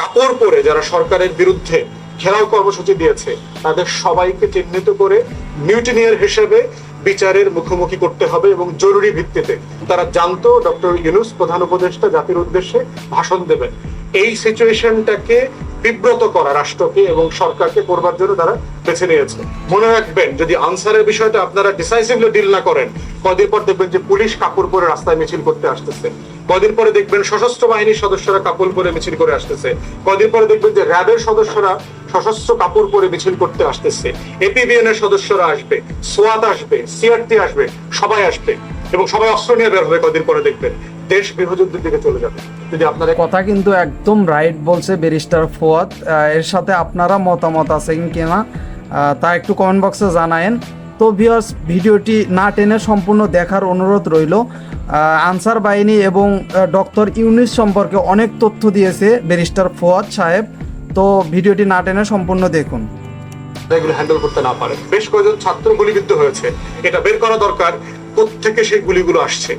কাপড় পরে যারা সরকারের বিরুদ্ধে ঘেরাও কর্মসূচি দিয়েছে, তাদের সবাইকে চিহ্নিত করে মিউটিনিয়ার হিসেবে বিচারের মুখোমুখি করতে হবে এবং জরুরি ভিত্তিতে তারা জানতো ডক্টর ইউনুস প্রধান উপদেষ্টা জাতির উদ্দেশ্যে ভাষণ দেবেন। এই সিচুয়েশনটাকে বিব্রত করা রাষ্ট্রকে এবং সরকারকে করবার জন্য তারা বেছে নিয়েছে। মনে রাখবেন, যদি আনসারের বিষয়টা আপনারা ডিসাইসিভলি ডিল না করেন, কদিন পর দেখবেন যে পুলিশ কাপড় পরে রাস্তায় মিছিল করতে আসতেছে। কদিন পরে দেখবেন সশস্ত্র বাহিনীর সদস্যরা কাপড় পরে মিছিল করে আসতেছে। কদিন পরে দেখবেন যে র্যাবের সদস্যরা সশস্ত্র কাপড় পরে মিছিল করতে আসতেছে। এপিবিএন এর সদস্যরা আসবে সোয়াত আসবে সিআরটি আসবে, সবাই আসবে এবং সবাই অস্ত্র নিয়ে বের হবে কদিন পরে দেখবেন। দেশ গৃহযুদ্ধের দিকে চলে যাবে। যদি আপনারা কথা কিন্তু একদম রাইট বলছে ব্যারিস্টার ফোয়াদ। এর সাথে আপনারা মতামত আছেন কিনা তা একটু কমেন্ট বক্সে জানায়েন। তো ভিউয়ার্স ভিডিওটি না টেনে সম্পূর্ণ দেখার অনুরোধ রইল। আনসার বাহিনী এবং ডক্টর ইউনিস সম্পর্কে অনেক তথ্য দিয়েছে ব্যারিস্টার ফোয়াদ সাহেব। তো ভিডিওটি না টেনে সম্পূর্ণ দেখুন। এগুলো হ্যান্ডেল করতে না পারে। বেশ কয়েকজন ছাত্র গুলিবিদ্ধ হয়েছে। এটা বের করা দরকার। থেকে সেই গুলিগুলো আসছে?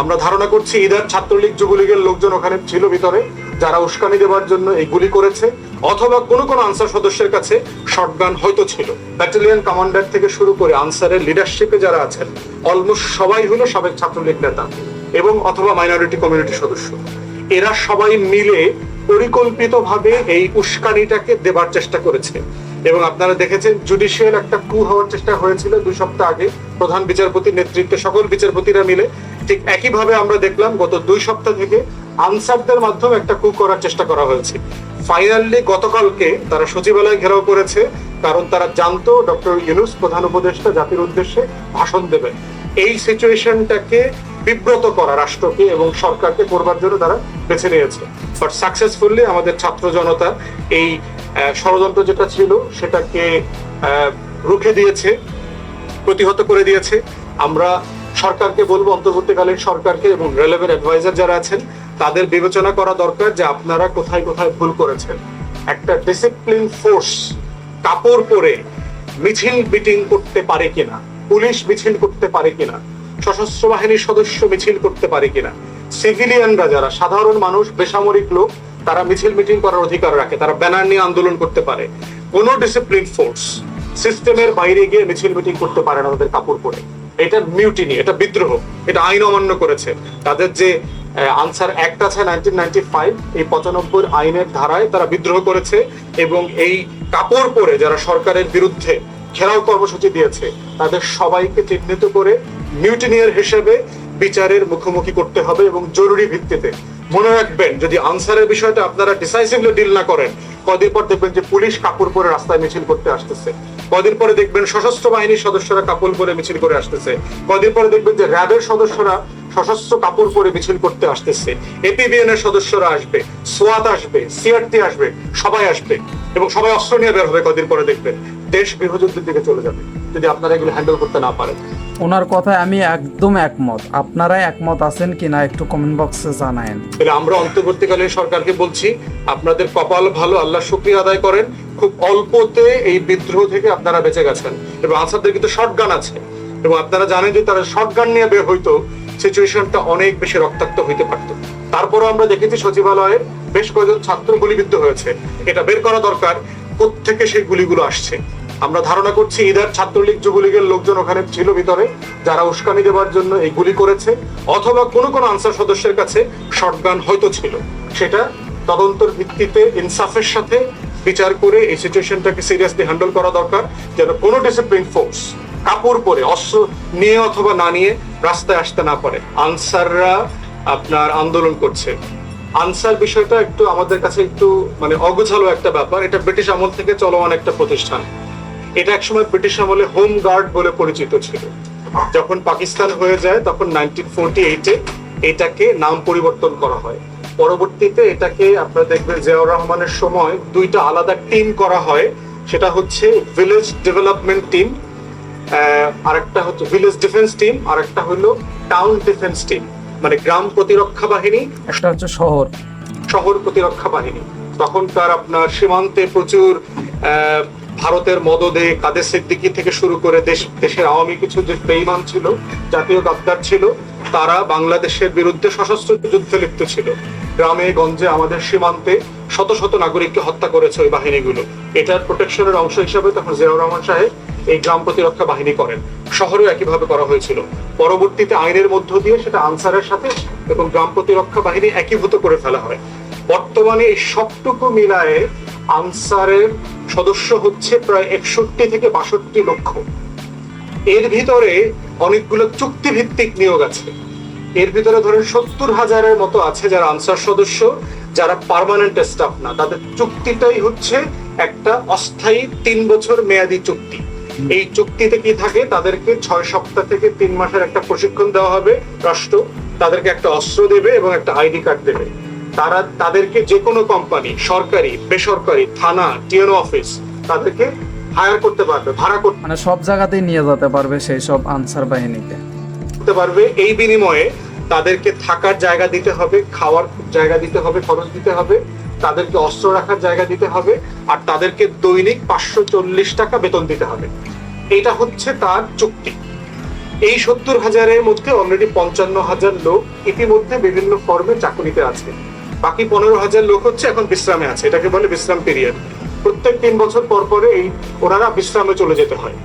আমরা ধারণা করছি, ইদার ছাত্রলীগ যুবলীগের লোকজন ওখানে ছিল ভিতরে, যারা উস্কানি দেওয়ার জন্য এই গুলি করেছে। অথবা কোনো কোনো আনসার সদস্যের কাছে শটগান হয়তো ছিল। ব্যাটালিয়ন কমান্ডার থেকে শুরু করে আনসারের লিডারশিপে যারা আছেন অলমোস্ট সবাই হলো সাবেক ছাত্রলীগ নেতা এবং অথবা মাইনরিটি কমিউনিটি সদস্য। এরা সবাই মিলে পরিকল্পিতভাবে এই উস্কানিটাকে দেবার চেষ্টা করেছে। এবং আপনারা দেখেছেন জুডিশিয়াল একটা কু হওয়ার চেষ্টা হয়েছিল দুই সপ্তাহ আগে। প্রধান বিচারপতির নেতৃত্বে সকল বিচারপতিরা মিলে ঠিক একইভাবে আমরা দেখলাম, গত দুই সপ্তাহ থেকে আনসারদের মাধ্যমে একটা কু করার চেষ্টা করা হয়েছে। ফাইনালি গতকালকে তারা সচিবালয় ঘেরাও করেছে, কারণ তারা জানতো ডক্টর ইউনুস প্রধান উপদেষ্টা জাতির উদ্দেশ্যে ভাষণ দেবেন। এই সিচুয়েশনটাকে বিব্রত করা রাষ্ট্রকে এবং সরকারকে করবার জন্য তারা বেছে নিয়েছে। বাট সাকসেসফুলি আমাদের ছাত্র জনতা এই ষড়যন্ত্র যেটা ছিল সেটাকে রুখে দিয়েছে, প্রতিহত করে দিয়েছে। আমরা সরকারকে বলব, অন্তর্বর্তীকালীন সরকারকে এবং রেলেভেন্ট অ্যাডভাইজার যারা আছেন তাদের বিবেচনা করা দরকার যে আপনারা কোথায় কোথায় ভুল করেছেন। একটা ডিসিপ্লিন ফোর্স কাপড় পরে মিছিল মিটিং করতে পারে কিনা, পুলিশ মিছিল করতে পারে কিনা, সশস্ত্র বাহিনীর সদস্য মিছিল করতে পারে কিনা সিভিলিয়ানরা যারা, সাধারণ মানুষ, বেসামরিক লোক, তারা মিছিল মিটিং করার অধিকার রাখে, তারা ব্যানার নিয়ে আন্দোলন করতে পারে। কোনো ডিসিপ্লিন ফোর্স সিস্টেমের বাইরে গিয়ে মিছিল মিটিং করতে পারে না তাদের কাপড় পরে। এটা মিউটিনি এটা বিদ্রোহ, এটা আইন অমান্য করেছে। তাদের যে আনসার অ্যাক্ট আছে নাইনটিন নাইনটি ফাইভ, এই পঁচানব্বই আইনের ধারায় তারা বিদ্রোহ করেছে এবং এই কাপড় পরে যারা সরকারের বিরুদ্ধে ঘেরাও কর্মসূচি দিয়েছে, তাদের সবাইকে চিহ্নিত করে মিউটিনিয়ার হিসেবে বিচারের মুখোমুখি করতে হবে এবং জরুরি ভিত্তিতে। মনে রাখবেন, যদি আনসারের বিষয়টা আপনারা ডিসাইসিভলি ডিল না করেন, কদিন পর দেখবেন যে পুলিশ কাপড় পরে রাস্তায় মিছিল করতে আসতেছে। কদিন পরে দেখবেন সশস্ত্র বাহিনীর সদস্যরা কাপড় পরে মিছিল করে আসতেছে। কদিন পরে দেখবেন যে র্যাবের সদস্যরা সশস্ত্র কাপড় পরে মিছিল করতে আসতেছে। এপিবিএন এর সদস্যরা আসবে, সোয়াত আসবে সিআরটি আসবে, সবাই আসবে এবং সবাই অস্ত্র নিয়ে বের হবে কদিন পরে দেখবেন। দেশ গৃহযুদ্ধের দিকে চলে যাবে। যদি আপনারা এগুলো হ্যান্ডেল করতে না পারেন। ওনার কথায় আমি একদম একমত। আপনারা একমত আছেন কিনা একটু কমেন্ট বক্সে জানায়েন। তাহলে আমরা অন্তর্বর্তীকালীন সরকারকে বলছি আপনাদের কপাল ভালো আল্লাহ শুক্রিয়া আদায় করেন। খুব অল্পতে এই বিদ্রোহ থেকে আপনারা বেঁচে গেছেন। এবং আনসারদের কিন্তু শর্ট গান আছে। এবং আপনারা জানেন যে তারা শর্ট গান নিয়ে বের হইতো সিচুয়েশনটা অনেক বেশি রক্তাক্ত হইতে পারতো। তারপরও আমরা দেখেছি সচিবালয়ে বেশ কয়েকজন ছাত্র গুলিবিদ্ধ হয়েছে। এটা বের করা দরকার থেকে সেই গুলিগুলো আসছে। আমরা ধারণা করছি ইদার ছাত্রলীগ যুবলীগের লোকজন ওখানে ছিল ভিতরে, যারা উস্কানি দেওয়ার জন্য এই গুলি করেছে, অথবা কোনো কোনো আনসার সদস্যের কাছে শটগান হয়তো ছিল। সেটা তদন্তর ভিত্তিতে ইনসাফের সাথে বিচার করে এই সিচুয়েশনটাকে সিরিয়াসলি হ্যান্ডেল করা দরকার, যেন কোনো ডিসিপ্লিন ফোর্স কাপড় পরে, অস্ত্র নিয়ে অথবা না নিয়ে রাস্তায় আসতে না পারে। আনসাররা আপনার আন্দোলন করছে। আনসার বিষয়টা একটু আমাদের কাছে একটু মানে অগোছালো একটা ব্যাপার। এটা ব্রিটিশ আমল থেকে চলমান একটা প্রতিষ্ঠান। এটা একসময় ব্রিটিশ আমলে হোম গার্ড বলে পরিচিত ছিল। যখন পাকিস্তান হয়ে যায় তখন নাইনটিন ফোরটি এইটে এটাকে নাম পরিবর্তন করা হয়। পরবর্তীতে এটাকে আপনারা দেখবেন জিয়াউর রহমানের সময় দুইটা আলাদা টিম করা হয়। সেটা হচ্ছে ভিলেজ ডেভেলপমেন্ট টিম আরেকটা হচ্ছে ভিলেজ ডিফেন্স টিম আর একটা হলো টাউন ডিফেন্স টিম মানে গ্রাম প্রতিরক্ষা বাহিনী। একটা হচ্ছে শহর। শহর প্রতিরক্ষা বাহিনী। তখনকার আপনার সীমান্তে প্রচুর ভারতের মদদে কাদের সিদ্দিকি থেকে শুরু করে দেশ, দেশের আওয়ামী কিছু যে বেইমান ছিল, জাতীয় গাদ্দার ছিল, তারা বাংলাদেশের বিরুদ্ধে সশস্ত্র যুদ্ধে লিপ্ত ছিল। গ্রামে, গঞ্জে, আমাদের সীমান্তে শত শত নাগরিককে হত্যা করেছে ওই বাহিনীগুলো। এটার প্রোটেকশনের অংশ হিসাবে তখন জিয়াউর রহমান সাহেব এই গ্রাম প্রতিরক্ষা বাহিনী করেন। শহরেও একইভাবে করা হয়েছিল। পরবর্তীতে আইনের মধ্য দিয়ে সেটা আনসারের সাথে এবং গ্রাম প্রতিরক্ষা বাহিনী একীভূত করে ফেলা হয়। বর্তমানে এই সবটুকু মিলায়ে আনসারের সদস্য হচ্ছে প্রায় একষট্টি থেকে বাষট্টি লক্ষ। এর ভিতরে অনেকগুলো চুক্তিভিত্তিক নিয়োগ আছে। এর ভিতরে ধরেন সত্তর হাজারের মতো আছে যারা আনসার সদস্য, যারা পার্মানেন্ট স্টাফ না। তাদের চুক্তিটাই হচ্ছে একটা অস্থায়ী তিন বছর মেয়াদি চুক্তি। এই চুক্তিতে কি থাকে? তাদেরকে ছয় সপ্তাহ থেকে তিন মাসের একটা প্রশিক্ষণ দেওয়া হবে। রাষ্ট্র তাদেরকে একটা অস্ত্র দেবে এবং একটা আইডি কার্ড দেবে। তারা তাদেরকে যে কোনো কোম্পানি সরকারি বেসরকারি থানা টিএনও অফিস তাদেরকে হায়ার করতে পারবে ভাড়া করতে মানে সব জায়গাতেই নিয়ে যেতে পারবে সেই সব আনসার বাহিনীকে। করতে পারবে। এই বিনিময়ে তাদেরকে থাকার জায়গা দিতে হবে খাওয়ার জায়গা দিতে হবে খরচ দিতে হবে তাদেরকে অস্ত্র রাখার জায়গা দিতে হবে আর তাদেরকে দৈনিক পাঁচশো চল্লিশ টাকা বেতন দিতে হবে। এটা হচ্ছে তার চুক্তি। এই সত্তর হাজারের মধ্যে অলরেডি পঞ্চান্ন হাজার লোক ইতিমধ্যে বিভিন্ন ফর্মে চাকরিতে আছে। বাকি পনেরো হাজার লোক হচ্ছে এখন বিশ্রামে আছে। এটাকে বলে বিশ্রাম পিরিয়ড প্রত্যেক তিন বছর পর পরে এই ওনারা বিশ্রামে চলে যেতে হয়।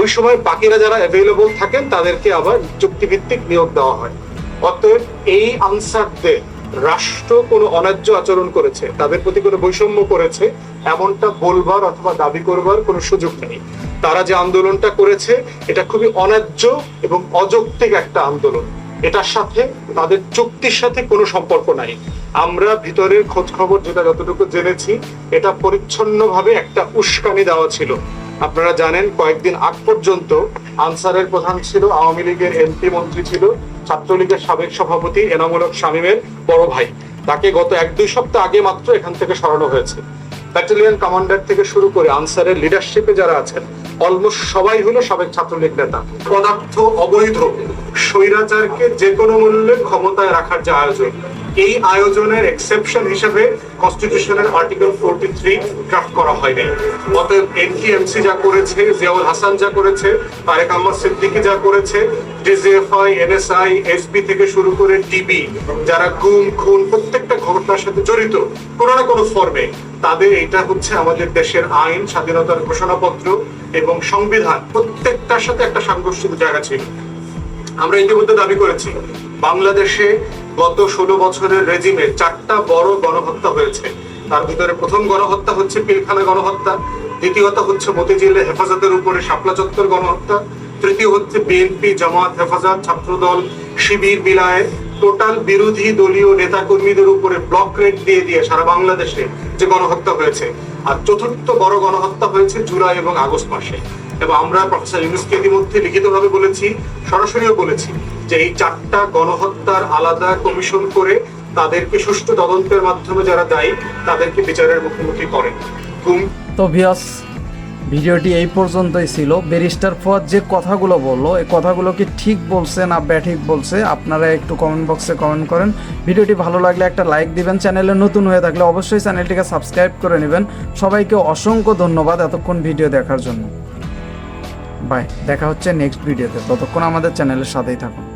ওই সময় বাকিরা যারা অ্যাভেলেবল থাকেন, তাদেরকে আবার চুক্তিভিত্তিক নিয়োগ দেওয়া হয়। অতএব এই আনসারদের রাষ্ট্র কোনো অন্যায্য আচরণ করেছে, তাদের প্রতি কোনো বৈষম্য করেছে, এমনটা বলবার অথবা দাবি করবার কোনো সুযোগ নেই। তারা যে আন্দোলনটা করেছে, এটা খুবই অন্যায্য এবং অযৌক্তিক একটা আন্দোলন। এটার সাথে তাদের চুক্তির সাথে কোনো সম্পর্ক নাই। আমরা ভিতরের খোঁজ খবর যেটা যতটুকু জেনেছি, এটা পরিচ্ছন্নভাবে একটা উস্কানি দেওয়া ছিল। আপনারা জানেন, কয়েকদিন আগ পর্যন্ত আনসারের প্রধান ছিল, আওয়ামী লীগের এমপি মন্ত্রী ছিল, ছাত্রলীগের সাবেক সভাপতি, এনামূলক শামীমের বড় ভাই। তাকে গত এক দুই সপ্তাহ আগে মাত্র এখান থেকে সরানো হয়েছে। ব্যাটালিয়ন কমান্ডার থেকে শুরু করে আনসারের লিডারশিপে যারা আছেন অলমোস্ট সবাই হলো সাবেক ছাত্রলীগ নেতা। পদার্থ, অবৈধ, স্বৈরাচারকে যে কোনো মূল্যে ক্ষমতায় রাখার যে আয়োজন, এই আয়োজনের এক্সেপশন হিসেবে কনস্টিটিউশনের আর্টিকেল ফোরটি থ্রি ড্রাফট করা হয়নি। অতএব এনটিএমসি যা করেছে, জিয়াউল হাসান যা করেছে, তারেক আহমদ সিদ্দিকী যা করেছে ডিজিএফআই এনএসআই এসবি থেকে শুরু করে টিবি যারা গুম, খুন, প্রত্যেকটা ঘটনার সাথে জড়িত, কোনো না কোনো ফর্মে তাদের এটা হচ্ছে আমাদের দেশের আইন, স্বাধীনতার ঘোষণাপত্র এবং সংবিধান। প্রত্যেকটার সাথে একটা সাংঘর্ষিক জায়গা ছিল। আমরা ইতিমধ্যে দাবি করেছি, বাংলাদেশে গত ষোলো বছরের রেজিমে চারটা বড় গণহত্যা হয়েছে। তার ভিতরে প্রথম গণহত্যা হচ্ছে পিলখানা গণহত্যা, দ্বিতীয়ত হচ্ছে মতিঝিলে হেফাজতের উপরে শাপলা চত্বর গণহত্যা, তৃতীয় হচ্ছে বিএনপি জামাত হেফাজত ছাত্রদল শিবির বিলায় টোটাল বিরোধী দলীয় নেতা কর্মীদের উপরে ব্লক রেট দিয়ে দিয়ে সারা বাংলাদেশে যে গণহত্যা হয়েছে, আর চতুর্থ বড় গণহত্যা হয়েছে জুলাই এবং আগস্ট মাসে। এবং আমরা প্রফেসর ইউনুসকে ইতিমধ্যে লিখিতভাবে বলেছি, সরাসরিও বলেছি যে এই চারটা গণহত্যার আলাদা কমিশন করে তাদেরকে সুষ্ঠু তদন্তের মাধ্যমে যারা দায়ী, তাদেরকে বিচারের মুখোমুখি করেন। তো ভিডিওটি এই পর্যন্তই ছিল। ব্যারিস্টার ফুয়াদ যে কথাগুলো বলল, এই কথাগুলো কি ঠিক বলছে না ব্যাঠিক বলছে, আপনারা একটু কমেন্ট বক্সে কমেন্ট করেন। ভিডিওটি ভালো লাগলে একটা লাইক দিবেন। চ্যানেলে নতুন হয়ে থাকলে অবশ্যই চ্যানেলটিকে সাবস্ক্রাইব করে নেবেন। সবাইকে অসংখ্য ধন্যবাদ এতক্ষণ ভিডিও দেখার জন্য। বাই দেখা হচ্ছে নেক্সট ভিডিওতে ততক্ষণ আমাদের চ্যানেলের সাথেই থাকুন।